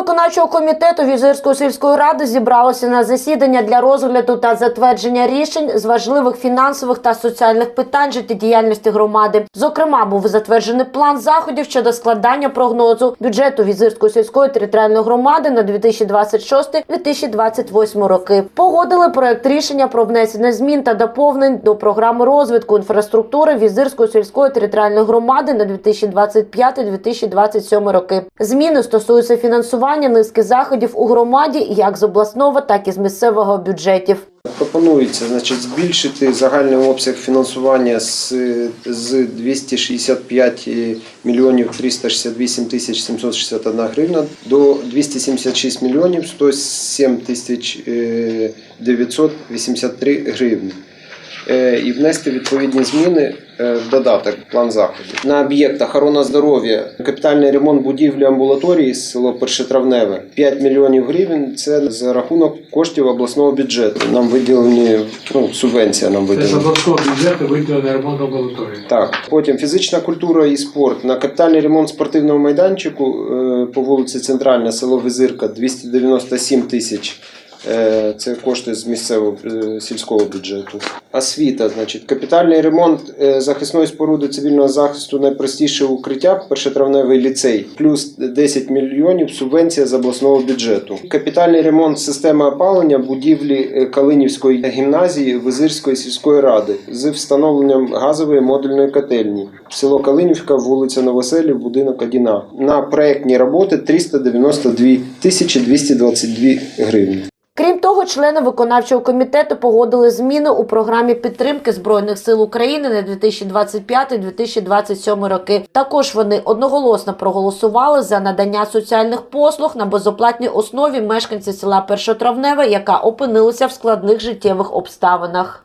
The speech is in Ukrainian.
виконавчого комітету Візирської сільської ради зібралося на засідання для розгляду та затвердження рішень з важливих фінансових та соціальних питань життєдіяльності громади. Зокрема, був затверджений план заходів щодо складання прогнозу бюджету Візирської сільської територіальної громади на 2026-2028 роки. Погодили проект рішення про внесення змін та доповнень до програми розвитку інфраструктури Візирської сільської територіальної громади на 2025-2027 роки. Зміни стосуються фінансування низки заходів у громаді як з обласного, так і з місцевого бюджетів. Пропонується значить, збільшити загальний обсяг фінансування з, з 265 мільйонів 368 тисяч 761 гривна до 276 мільйонів 107 тисяч е, 983 гривні. Е, І внести відповідні зміни е, додаток план заходів. На об'єкт охорона здоров'я, капітальний ремонт будівлі амбулаторії село Першотравневе 5 мільйонів гривень. Це за рахунок коштів обласного бюджету. Нам виділені ну, субвенція нам Це з виділена. обласного бюджету виділено ремонт амбулаторії. Так, потім фізична культура і спорт на капітальний ремонт спортивного майданчику е, по вулиці Центральна, село Визирка 297 тисяч. Е, Це кошти з місцевого е, сільського бюджету. Освіта, значить, капітальний ремонт е, захисної споруди цивільного захисту найпростіше укриття, першотравневий ліцей, плюс 10 мільйонів субвенція з обласного бюджету. Капітальний ремонт системи опалення будівлі Калинівської гімназії Визирської сільської ради з встановленням газової модульної котельні. Село Калинівка, вулиця Новоселів, будинок 1 На проектні роботи 392 тисячі 222 гривні. Крім того, члени виконавчого комітету погодили зміни у програмі підтримки збройних сил України на 2025-2027 роки. Також вони одноголосно проголосували за надання соціальних послуг на безоплатній основі мешканці села Першотравневе, яка опинилася в складних життєвих обставинах.